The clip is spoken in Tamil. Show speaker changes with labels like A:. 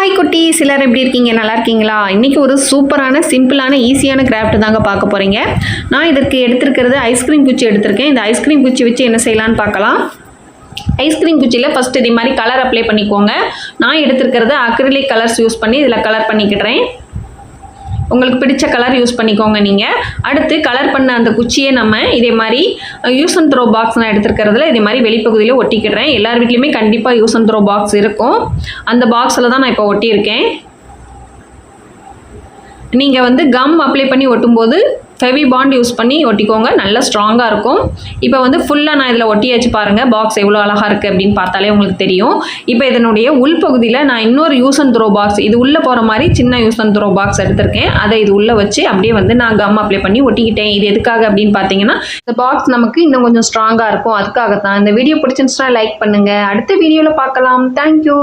A: ஹாய் குட்டி. சிலர் எப்படி இருக்கீங்க? நல்லா இருக்கீங்களா? இன்றைக்கி ஒரு சூப்பரான சிம்பிளான ஈஸியான கிராஃப்ட் தாங்க பார்க்க போகிறீங்க நான் இதற்கு எடுத்திருக்கிறது ஐஸ்கிரீம் குச்சி எடுத்திருக்கேன். இந்த ஐஸ்கிரீம் குச்சி வச்சு என்ன செய்யலான்னு பார்க்கலாம். ஐஸ்கிரீம் குச்சியில் ஃபஸ்ட் இதே மாதிரி கலர் அப்ளை பண்ணிக்கோங்க. நான் எடுத்திருக்கிறது அக்ரிலிக் கலர்ஸ் யூஸ் பண்ணி இதில் கலர் பண்ணிக்கிடுறேன். உங்களுக்கு பிடிச்ச கலர் யூஸ் பண்ணிக்கோங்க நீங்கள் அடுத்து கலர் பண்ண அந்த குச்சியை நம்ம இதே மாதிரி யூஸ் அண்ட் த்ரோ பாக்ஸ் நான் எடுத்துருக்கிறதுல இதே மாதிரி வெளிப்பகுதியில் ஒட்டிக்கிடுறேன் எல்லார் வீட்லேயுமே கண்டிப்பாக யூஸ் அண்ட் த்ரோ பாக்ஸ் இருக்கும். அந்த பாக்ஸில் தான் நான் இப்போ ஒட்டியிருக்கேன். நீங்கள் வந்து கம் அப்ளை பண்ணி ஒட்டும்போது ஃபெவி பாண்ட் யூஸ் பண்ணி ஒட்டிக்கோங்க. நல்லா ஸ்ட்ராங்காக இருக்கும். இப்போ வந்து ஃபுல்லாக நான் இதில் ஒட்டியாச்சு பாருங்கள் பாக்ஸ் எவ்வளோ அழகாக இருக்குது அப்படின்னு பார்த்தாலே உங்களுக்கு தெரியும். இப்போ இதனுடைய உள்பகுதியில் நான் இன்னொரு யூஸ் அண்ட் த்ரோ பாக்ஸ் இது உள்ளே போகிற மாதிரி சின்ன யூஸ் அண்ட் த்ரோ பாக்ஸ் எடுத்திருக்கேன். அதை இது உள்ளே வச்சு அப்படியே வந்து நான் கம் அப்ளை பண்ணி ஒட்டிக்கிட்டேன். இது எதுக்காக அப்படின்னு பார்த்தீங்கன்னா இந்த பாக்ஸ் நமக்கு இன்னும் கொஞ்சம் ஸ்ட்ராங்காக இருக்கும். அதுக்காக தான் இந்த வீடியோ பிடிச்சிருந்துச்சுன்னா லைக் பண்ணுங்கள் அடுத்த வீடியோவில் பார்க்கலாம். தேங்க்யூ